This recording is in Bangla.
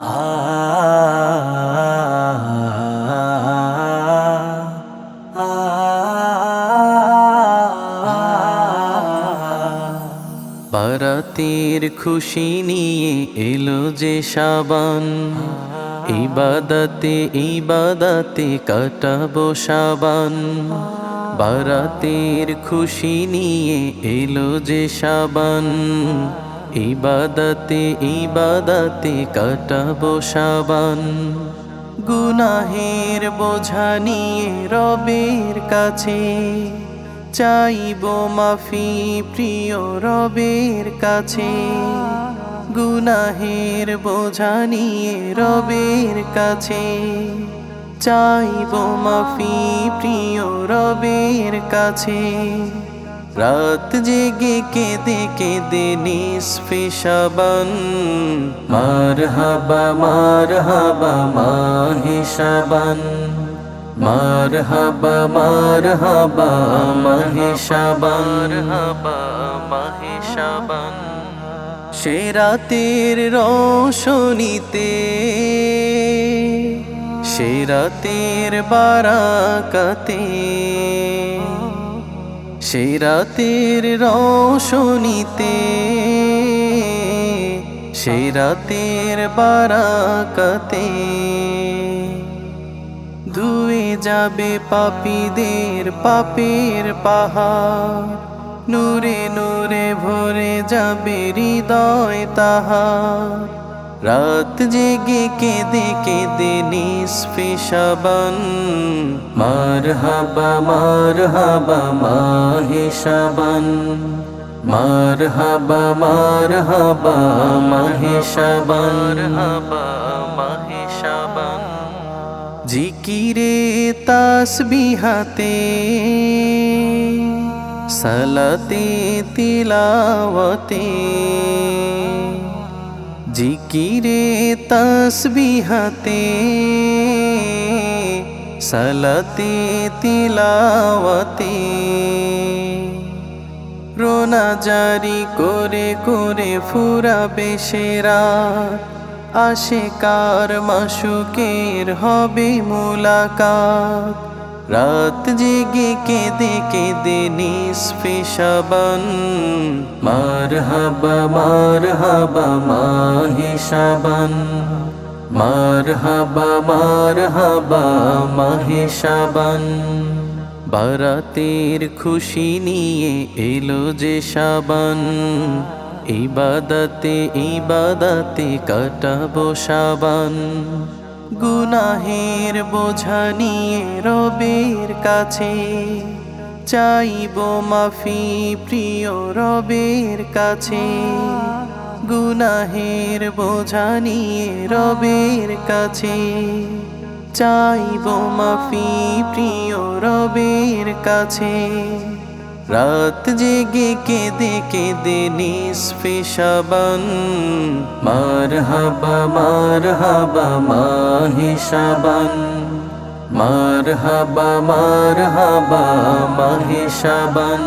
বারাতের খুশি নিয়ে এলো যে সাবান। ইবাদাতে ইবাদাতে কাটাবো সাবান। বারাতের খুশি নিয়ে এলো যে সাবান। ইবাদাতে ইবাদাতে কাটাবো সাবান। গুনাহের বোঝা নিয়ে রবের কাছে চাইব মাফি প্রিয় রবের কাছে। গুনাহের বোঝা নিয়ে রবের কাছে চাইব মাফি প্রিয় রবের কাছে। রাত জেগে কেঁদে কেঁদে নিসফে সাবান। মার হাবা মার হাবা মাহে সাবান। মার হাবা মার হাবা মাহে সাবান। হাবা মাহে সাবান। সে রাতের রোশনীতে সে রাতের বারাকাতে সে রাতের রোশনীতে সে রাতের বারাকাতে ধুয়ে যাবে পাপীদের পাপের পাহাড়, নূরে নূরে ভরে যাবে হৃদয় তাহার। রাত জেগে কেঁদে কেঁদে নিসফে সাবান। মার হাবা মার হাবা, মাহে সাবান। মার হাবা মার হাবা, মাহে সাবান। হাবা মাহে সাবান জিকিরে তাসবিহাতে সালাতে, তিলাওয়াতে। জিকিরে তাসবিহাতে সালাতে, তিলাওয়াতে। রোনা জারি করে করে ফুরাবে সেরা আসে কার মাসুকের হবে মুলাকাত। রাত জেগে কেঁদে কেঁদে নিসফে সাবান। মার হাবা মার হাবা মাহে সাবান। মার হাবা মার হাবা মাহে সাবান। বারাতের খুশি নিয়ে এলো যে সাবান। ইবাদাতে ইবাদাতে কাটাবো সাবান। গুনাহের বোঝা নিয়ে রবের কাছে। চাইব মাফি প্রিয় রবের কাছে। গুনাহের বোঝা নিয়ে রবের কাছে। চাইব মাফি প্রিয় রবের কাছে। রাত জেগে কেঁদে কেঁদে নিসফে সাবান। মার হাবা মার হাবা মাহে সাবান। মার হাবা মার হাবা মাহে সাবান।